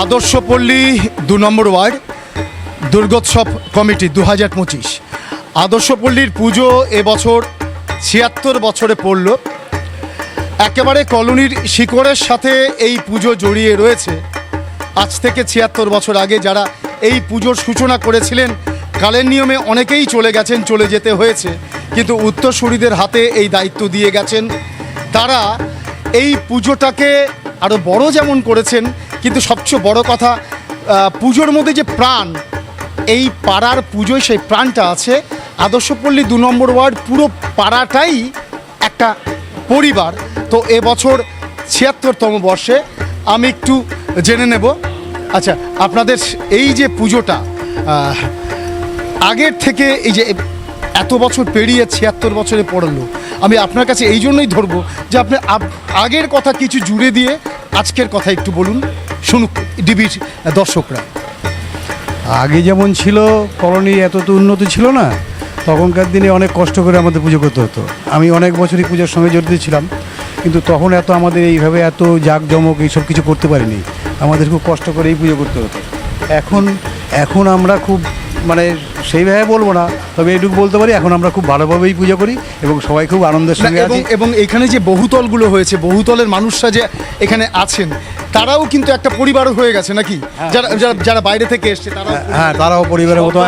আদর্শপল্লী দু নম্বর ওয়ার্ড, দুর্গোৎসব কমিটি দু হাজার পঁচিশ আদর্শপল্লীর পুজো এবছর ছিয়াত্তর বছরে পড়ল। একেবারে কলোনির শিকড়ের সাথে এই পুজো জড়িয়ে রয়েছে। আজ থেকে ছিয়াত্তর বছর আগে যারা এই পুজোর সূচনা করেছিলেন, কালের নিয়মে অনেকেই চলে গেছেন, চলে যেতে হয়েছে। কিন্তু উত্তরসূরিদের হাতে এই দায়িত্ব দিয়ে গেছেন। তারা এই পুজোটাকে আরও বড় যেমন করেছেন কিন্তু সবচেয়ে বড় কথা পুজোর মধ্যে যে প্রাণ, এই পাড়ার পুজোয় সেই প্রাণটা আছে। আদর্শপল্লী দু নম্বর ওয়ার্ড, পুরো পাড়াটাই একটা পরিবার। তো এবছর ছিয়াত্তরতম বর্ষে আমি একটু জেনে নেব। আচ্ছা আপনাদের এই যে পুজোটা আগের থেকে এই যে এত বছর পেরিয়ে ছিয়াত্তর বছরে পড়ল, আমি আপনার কাছে এই জন্যই ধরবো যে আপনি আগের কথা কিছু জুড়ে দিয়ে আজকের কথা একটু বলুন। শুনুক ডিবির দর্শকরা। আগে যেমন ছিল কলোনি এত তো উন্নতি ছিল না তখনকার দিনে অনেক কষ্ট করে আমাদের পুজো করতে হতো। আমি অনেক বছরই পুজোর সঙ্গে জড়িত ছিলাম কিন্তু তখন এত আমাদের এইভাবে এত জাঁকজমক এইসব কিছু করতে পারিনি। আমাদের খুব কষ্ট করেই পুজো করতে হতো। এখন এখন আমরা খুব মানে সেইভাবে বলব না তবে এইটুকু বলতে পারি এখন আমরা খুব ভালোভাবেই পুজো করি এবং সবাই খুব আনন্দের সঙ্গে এবং এবং এখানে যে বহুতলগুলো হয়েছে বহুতলের মানুষরা যে এখানে আছেন তারাও কিন্তু একটা পরিবার হয়ে গেছে নাকি? যারা যারা যারা বাইরে থেকে এসছে তারাও হ্যাঁ তারাও পরিবারের মতো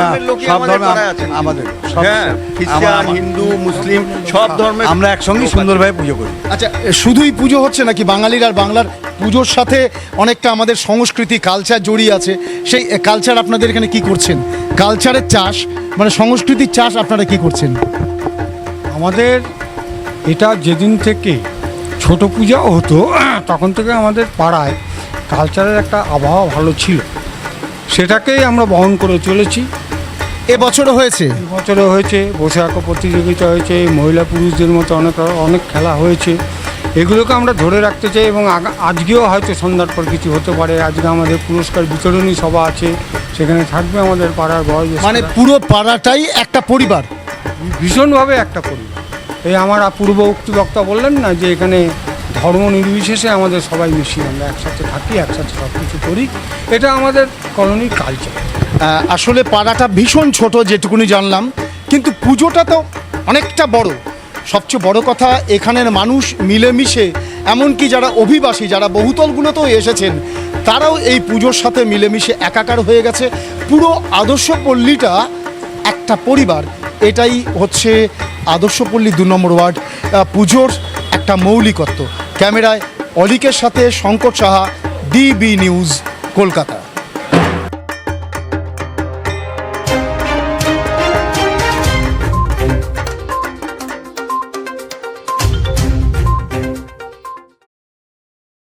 সব আমাদের ধর্মে আমাদের হ্যাঁ খ্রিস্টান হিন্দু মুসলিম সব ধর্মের আমরা আছে। সুন্দরভাবে পুজো করি। আচ্ছা শুধুই পুজো হচ্ছে নাকি বাঙালির আর বাংলার পুজোর সাথে অনেকটা আমাদের সংস্কৃতি কালচার জড়িয়ে আছে? সেই কালচার আপনাদের এখানে কি করছেন? কালচারের চাষ মানে সংস্কৃতির চাষ আপনারা কি করছেন? আমাদের এটা যেদিন থেকে ছোট পূজা হতো তখন থেকে আমাদের পাড়ায় কালচারের একটা আবহাওয়া ভালো ছিল। সেটাকেই আমরা বহন করে চলেছি। এবছরও হয়েছে? বছরে হয়েছে বসে আঁকো প্রতিযোগিতা হয়েছে মহিলা পুরুষদের মতো অনেক অনেক খেলা হয়েছে। এগুলোকে আমরা ধরে রাখতে চাই এবং আজকেও হয়তো সন্ধ্যার পর কিছু হতে পারে। আজকে আমাদের পুরস্কার বিতরণী সভা আছে সেখানে থাকবে আমাদের পাড়ার বয়স। মানে পুরো পাড়াটাই একটা পরিবার? ভীষণভাবে একটা পরিবার। এই আমার পূর্ব উক্তি বক্তা বললেন না যে এখানে ধর্ম নির্বিশেষে আমাদের সবাই মিশি আমরা একসাথে থাকি, একসাথে সব কিছু করি। এটা আমাদের কলোনির কালচার আসলে পাড়াটা ভীষণ ছোট, যেটুকুনি জানলাম। কিন্তু পুজোটা তো অনেকটা বড়। সবচেয়ে বড় কথা, এখানের মানুষ মিলেমিশে, এমনকি যারা অভিবাসী, যারা বহুতলগুলোতেও এসেছেন, তারাও এই পুজোর সাথে মিলেমিশে একাকার হয়ে গেছে। পুরো আদর্শ পল্লীটা একটা পরিবার। এটাই হচ্ছে আদর্শপল্লী দু নম্বর ওয়ার্ড। পুজোর একটা মৌলিকত্ব। ক্যামেরায় অলিকের সাথে শঙ্কর সাহা ডিবি নিউজ কলকাতা।